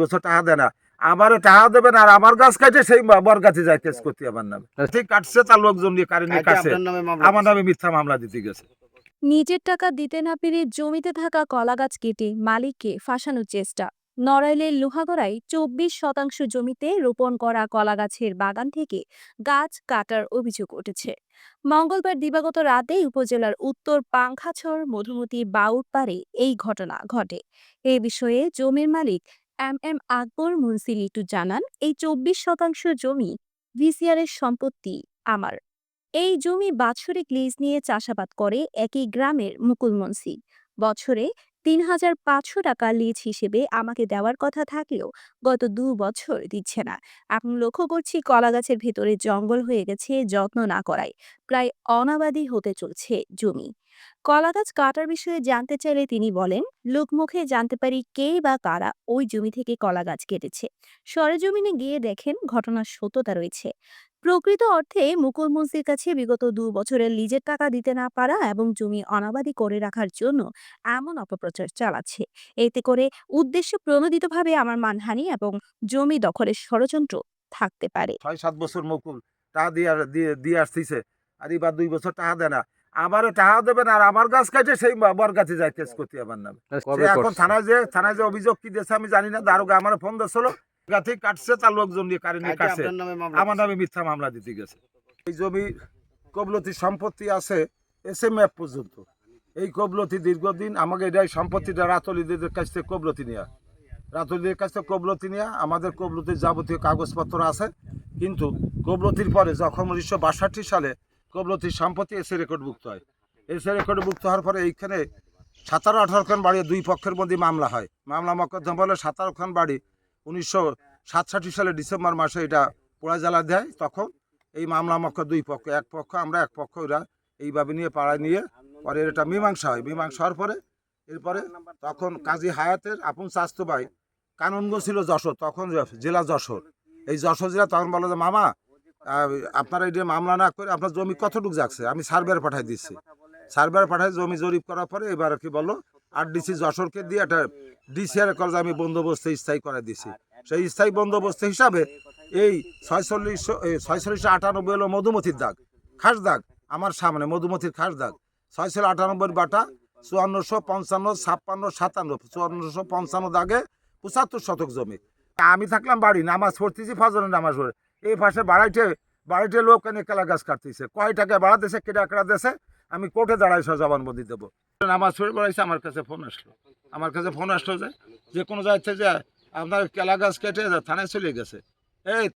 বছর টাকা দেয় না। আমারও টাকা দেবেন আর আমার গাছ কাটে সেই বর গাছে যায় কেস করতে আমার নামে। ঠিক কাটছে তার লোকজন নিয়ে কারে নিয়ে কাটছে। আমার নামে মিথ্যা মামলা দিতে গেছে। নিজের টাকা দিতে না পেরে জমিতে থাকা কলাগাছ কেটে মালিককে ফাঁসানোর চেষ্টা। নড়াইলের লোহাগড়ায় চব্বিশ শতাংশ জমিতে রোপণ করা কলাগাছের বাগান থেকে গাছ কাটার অভিযোগ উঠেছে। মঙ্গলবার দিবাগত রাতেই উপজেলার উত্তর পাংখাছড় মধুমতি বাউটপাড়ে এই ঘটনা ঘটে। এ বিষয়ে জমির মালিক এম এম আকবর মুন্সি লিটু জানান, এই চব্বিশ শতাংশ জমি ভিসিআরের সম্পত্তি আমার। এই জমি বাৎসরিক লিজ নিয়ে চাষাবাদ করে একই গ্রামের মুকুল মুন্সি। বছরে তিন হাজার পাঁচশো টাকা লিজ হিসেবে আমাকে দেওয়ার কথা থাকলেও গত দু বছর দিচ্ছে না। এখন লক্ষ্য করছি কলা গাছের ভেতরে জঙ্গল হয়ে গেছে, যত্ন না করায়। প্রায় অনাবাদি হতে চলছে জমি। কলা গাছ কাটার বিষয়ে জানতে চাইলে তিনি বলেন, লোকমুখে জানতে পারি কে বা কারা ওই জমি থেকে কলা গাছ কেটেছে। সরেজমিনে গিয়ে দেখেন ঘটনার সত্যতা রয়েছে। প্রকৃত অর্থে মুকুল মুন্সির কাছে বিগত দু বছরের লিজের টাকা দিতে না পারা এবং জমি অনাবাদি করে রাখার জন্য এমন অপপ্রচার চালাচ্ছে। এতে করে উদ্দেশ্য প্রণোদিতভাবে আমার মানহানি এবং জমি দখলের ষড়যন্ত্র থাকতে পারে। ছয় সাত বছর মুকুল তা দিয়ে দিয়ে আসতেছে। আর এবার দুই বছর টাকা দেয় না। আমারও টাকা দেবেন আর আমার গাছ কাটে সেই বর গাছে যায় কেস করতে আমার নামে এখন থানায় যে থানায় যে অভিযোগ কি দিয়েছে আমি জানি না দারোগা আমার ফোন দিয়েছিল গাছে কাটছে তার লোকজন নিয়ে কারে নিয়ে কাটছে। আমার নামে মিথ্যা মামলা দিতে গেছে। এই জমি কবলতি সম্পত্তি আছে এস এম এফ পর্যন্ত। এই কবলতি দীর্ঘদিন আমাকে এটাই সম্পত্তিটা রাতলিদের কাছ থেকে কবলতি নেওয়া রাতলিদের কাছ থেকে কবলতি নেওয়া আমাদের কবলতির যাবতীয় কাগজপত্র আছে। কিন্তু কবলতির পরে যখন উনিশশো বাষট্টি সালে কবলতির সম্পত্তি এসে রেকর্ডভুক্ত হয়। এসে রেকর্ডভুক্ত হওয়ার পরে এইখানে সাতারো আঠারো খান বাড়ি দুই পক্ষের মধ্যে মামলা হয়। মামলা মকদ্দমা বলে সাতারো খান বাড়ি উনিশশো সাতষট্টি সালে ডিসেম্বর মাসে এটা পোড়া জ্বালা দেয়। তখন এই মামলা মক্ষ দুই পক্ষ, এক পক্ষ, আমরা এক পক্ষ এরা এইভাবে নিয়ে পাড়ায় নিয়ে পরে এটা মীমাংসা হয়। মীমাংসা হওয়ার পরে, এরপরে তখন কাজী হায়াতের আপন স্বাস্থ্য ভাই কানুনগঞ্জ ছিল যশোর, তখন জেলা যশোর। এই যশোর জেলা তখন বলো যে, মামা আপনারা এটা মামলা না করে আপনার জমি কতটুকু যাচ্ছে? আমি সার্ভেয়ার পাঠাই দিচ্ছি। সার্ভেয়ার পাঠাই জমি জরিপ করার পরে এবার কি বলল, আর ডিসি যশোরকে দিয়ে একটা ডিসিআর কলেজ আমি বন্দোবস্ত স্থায়ী করে দিছি সেই স্থায়ী বন্দোবস্ত হিসাবে এই ছয়চল্লিশশো ছয়চল্লিশশো আটানব্বই হলো মধুমতির দাগ। খাস দাগ, আমার সামনে মধুমতির খাস দাগ। ছয়শো আটানব্বই বাটা, চুয়ান্নশো পঞ্চান্ন, ছাপ্পান্ন, সাতান্ন, চুয়ান্নশো পঞ্চান্ন দাগে পঁচাত্তর শতক জমি। আমি থাকলাম বাড়ি, নামাজ পড়তেছি, ফজরের নামাজ পড়ে। এই পাশে বাড়াইটে বাড়িটে লোক এনে কেলা গাছ কাটতেছে। কয় টাকা বাড়াতেছে কেটা কেটে দেশে আমি কোর্টে দাঁড়াই সব জবানবন্দি দেবো। নামাজ শরীর বাড়াইছে, আমার কাছে ফোন আসলো। আমার কাছে ফোন আসলো যে যে কোনো যাচ্ছে যে, আপনার কেলা গাছ কেটে থানায় চলে গেছে। এই